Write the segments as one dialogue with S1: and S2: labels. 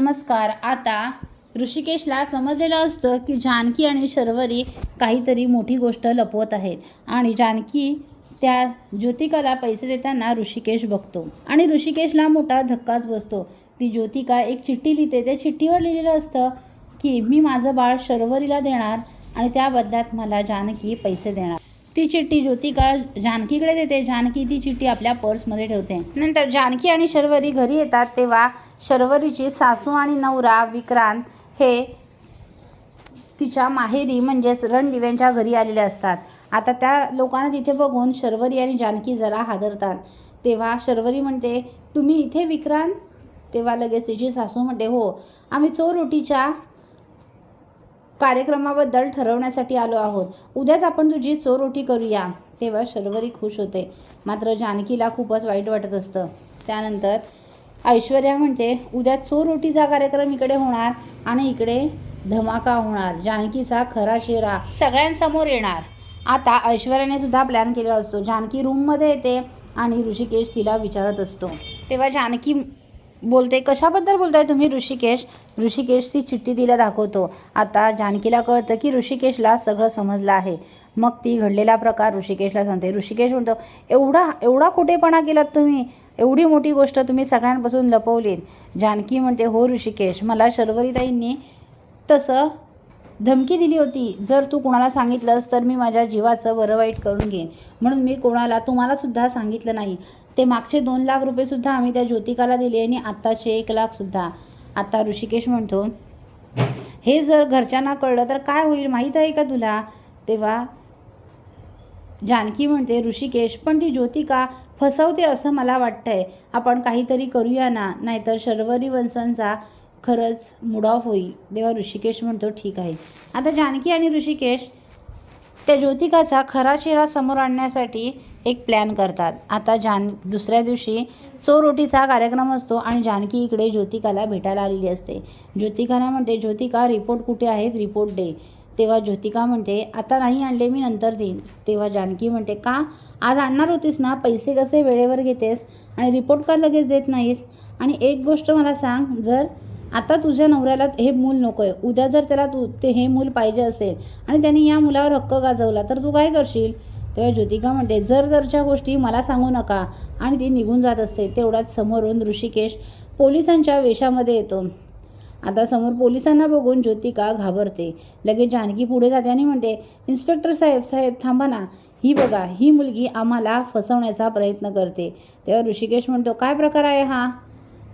S1: नमस्कार. आता ऋषिकेशला समजलेलं असतं की जानकी आणि शर्वरी काहीतरी मोठी गोष्ट लपवत आहेत आणि जानकी त्या ज्योतिकाला पैसे देताना ऋषिकेश बघतो आणि ऋषिकेशला मोठा धक्काच बसतो. ती ज्योतिका एक चिठ्ठी लिहिते. त्या चिठ्ठीवर लिहिलेलं असतं की मी माझं बाळ शर्वरीला देणार आणि त्या बदल्यात मला जानकी पैसे देणार. ती चिठ्ठी ज्योतिका जानकीकडे देते. जानकी ती चिठ्ठी आपल्या पर्समध्ये ठेवते. नंतर जानकी आणि शर्वरी घरी येतात तेव्हा शर्वरीची सासू आणि नवरा विक्रांत हे तिच्या माहेरी म्हणजेच रणदिव्यांच्या घरी आलेले असतात. आता त्या लोकांना तिथे बघून शर्वरी आणि जानकी जरा हादरतात. तेव्हा शर्वरी म्हणते तुम्ही इथे विक्रांत? तेव्हा लगेच तिची सासू म्हणते हो आम्ही चोरोटीच्या कार्यक्रमाबद्दल ठरवण्यासाठी आलो आहोत. उद्याच आपण तुझी चोरोटी करूया. तेव्हा शर्वरी खुश होते. मात्र जानकीला खूपच वाईट वाटत असतं. त्यानंतर ऐश्वर्या म्हणते उद्या चोर रोटीचा कार्यक्रम इकडे होणार आणि इकडे धमाका होणार. जानकीचा खरा शेरा सगळ्यांसमोर येणार. आता ऐश्वर्याने सुद्धा प्लॅन केलेला असतो. जानकी रूममध्ये येते आणि ऋषिकेश तिला विचारत असतो. तेव्हा जानकी बोलते कशाबद्दल बोलताय तुम्ही ऋषिकेश? ऋषिकेश ती चिठ्ठी तिला दाखवतो. आता जानकीला कळतं की ऋषिकेशला सगळं समजलं आहे. मग ती घडलेला प्रकार ऋषिकेशला सांगते. ऋषिकेश म्हणतो एवढा एवढा कुठेपणा केलात तुम्ही. एवढी मोठी गोष्ट तुम्ही सगळ्यांपासून लपवलीत. जानकी म्हणते हो ऋषिकेश मला शर्वरीताईंनी तसं धमकी दिली होती. जर तू कोणाला सांगितलंस तर मी माझ्या जीवाचं बरं वाईट करून घेईन. म्हणून मी कोणाला तुम्हालासुद्धा सांगितलं नाही. ते मागचे दोन लाख रुपयेसुद्धा आम्ही त्या ज्योतिकाला दिले आणि आत्ताचे एक लाखसुद्धा आता ऋषिकेश म्हणतो हे जर घरच्यांना कळलं तर काय होईल? माहीत आहे का तुला? तेव्हा जानकी म्हणते ऋषिकेश पण ती ज्योतिका फसवते असं मला वाटतंय. आपण काहीतरी करूया ना नाहीतर शर्वरी वंशांचा खरंच मूड ऑफ होईल. तेव्हा ऋषिकेश म्हणतो ठीक आहे. आता जानकी आणि ऋषिकेश त्या ज्योतिकाचा खरा चेहरा समोर आणण्यासाठी एक प्लॅन करतात. आता जान दुसऱ्या दिवशी चोरोटीचा कार्यक्रम असतो आणि जानकी इकडे ज्योतिकाला भेटायला आलेली असते. ज्योतिकाला म्हणते ज्योतिका रिपोर्ट कुठे आहेत? रिपोर्ट दे. तेव्हा ज्योतिका म्हणते आता नाही आणले मी नंतर देईन. तेव्हा जानकी म्हणते का? आज आणणार होतीस ना? पैसे कसे वेळेवर घेतेस? आणि रिपोर्ट का लगेच देत नाहीस? आणि एक गोष्ट मला सांग जर आता तुझ्या नवऱ्याला हे मूल नको आहे उद्या जर त्याला तू ते हे मूल पाहिजे असेल आणि त्याने या मुलावर हक्क गाजवला तर तू काय करशील? तेव्हा ज्योतिका म्हणते जर जरच्या गोष्टी मला सांगू नका आणि ती निघून जात असते तेवढ्यात समोरून ऋषिकेश पोलिसांच्या वेशामध्ये येतो. आता समोर पोलिसांना बघून ज्योतिका घाबरते. लगेच जानकी पुढे जाते आणि म्हणते इन्स्पेक्टर साहेब साहेब थांबा ना. ही बघा ही मुलगी आम्हाला फसवण्याचा प्रयत्न करते. तेव्हा ऋषिकेश म्हणतो काय प्रकार आहे हा?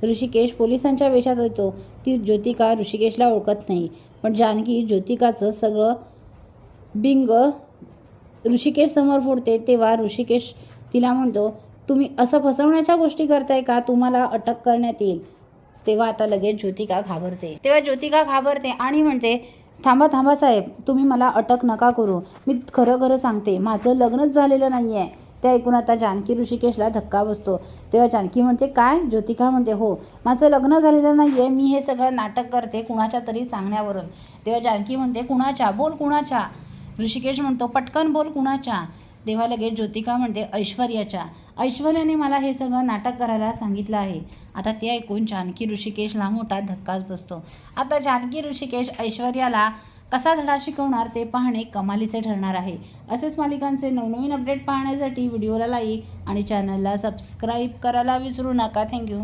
S1: ऋषिकेश पोलिसांच्या वेशात येतो ती ज्योतिका ऋषिकेशला ओळखत नाही. पण जानकी ज्योतिकाचं सगळं बिंग ऋषिकेश समोर फोडते. तेव्हा ऋषिकेश तिला म्हणतो तुम्ही असं फसवण्याच्या गोष्टी करताय का? तुम्हाला अटक करण्यात येईल. तेव्हा आता लगेच ज्योतिका घाबरते. तेव्हा ज्योतिका घाबरते आणि म्हणते थांबा थांबा साहेब तुम्ही मला अटक नका करू. मी खरं खरं सांगते माझं लग्नच झालेलं नाही आहे ते ऐकून आता जानकी ऋषिकेशला धक्का बसतो. तेव्हा जानकी म्हणते काय? ज्योतिका म्हणते हो माझं लग्न झालेलं नाही आहे मी हे सगळं नाटक करते कुणाच्या तरी सांगण्यावरून. तेव्हा जानकी म्हणते कुणाच्या? बोल कुणाच्या? ऋषिकेश म्हणतो पटकन बोल कुणाच्या? तेव्हा लगेच ज्योतिका म्हणते ऐश्वर्याच्या ऐश्वर्याने मला हे सगळं नाटक करायला सांगितलं आहे. आता ते ऐकून जानकी ऋषिकेशला मोठा धक्काच बसतो. आता जानकी ऋषिकेश ऐश्वर्याला कसा धडा शिकवणार ते पाहणे कमालीचे ठरणार आहे. असेच मालिकांचे नवनवीन अपडेट पाहण्यासाठी व्हिडिओला लाईक आणि चॅनलला सबस्क्राईब करायला विसरू नका. थँक्यू